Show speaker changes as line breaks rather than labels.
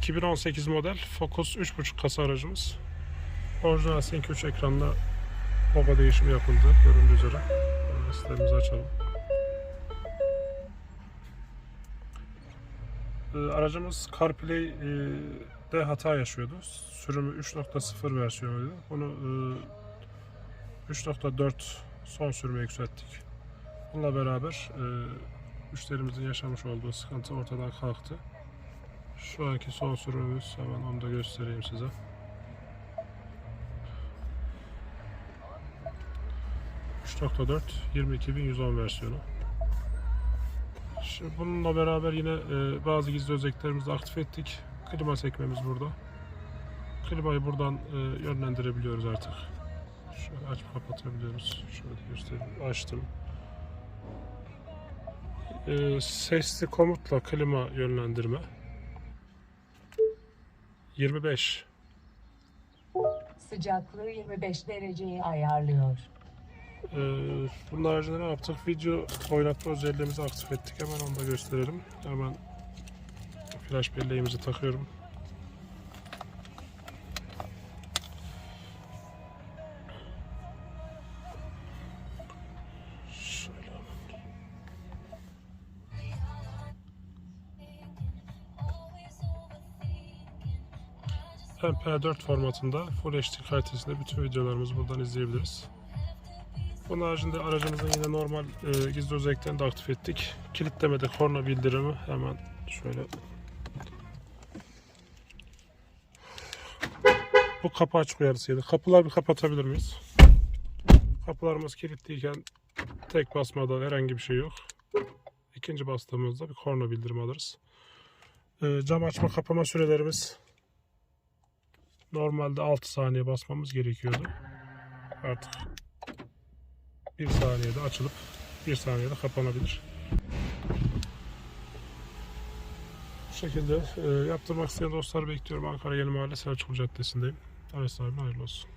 2018 model Focus 3.5 kasa aracımız. Orijinal Sync 3 ekranla logo değişimi yapıldı göründüğü üzere. Sitemizi açalım. Ee, aracımız CarPlay'de hata yaşıyordu. Sürümü 3.0 versiyonuydu. Bunu e, 3.4 son sürüme yükselttik. Bununla beraber e, müşterimizin yaşamış olduğu sıkıntı ortadan kalktı. Şu anki son sürümümüz hemen onu da göstereyim size. ...3.4 22.110 versiyonu. Şimdi bununla beraber yine e, bazı gizli özelliklerimizi aktif ettik. Klima sekmemiz burada. Klimayı buradan e, yönlendirebiliyoruz artık. Şöyle açıp kapatabiliyoruz. Şöyle göstereyim. Açtım. E, sesli komutla klima yönlendirme. 25.
Sıcaklığı 25 dereceye ayarlıyor.
Ee, bunun haricinde ne yaptık? Video oynatma özelliğimizi aktif ettik. Hemen onu da gösterelim. Hemen flash belleğimizi takıyorum. MP4 formatında Full HD kalitesinde bütün videolarımızı buradan izleyebiliriz. Bunun haricinde aracımızın yine normal e, gizli özelliklerini de aktif ettik. Kilitlemede korna bildirimi hemen şöyle Bu kapı açık uyarısıydı. Kapılar bir kapatabilir miyiz? Kapılarımız kilitliyken tek basmada herhangi bir şey yok. İkinci bastığımızda bir korna bildirimi alırız. E, cam açma kapama sürelerimiz normalde 6 saniye basmamız gerekiyordu. Artık bir saniyede açılıp bir saniyede kapanabilir. Bu şekilde e, yaptırmak isteyen dostlar bekliyorum. Ankara Yeni Mahalle Selçuklu Caddesi'ndeyim. Evet sahibine hayırlı olsun.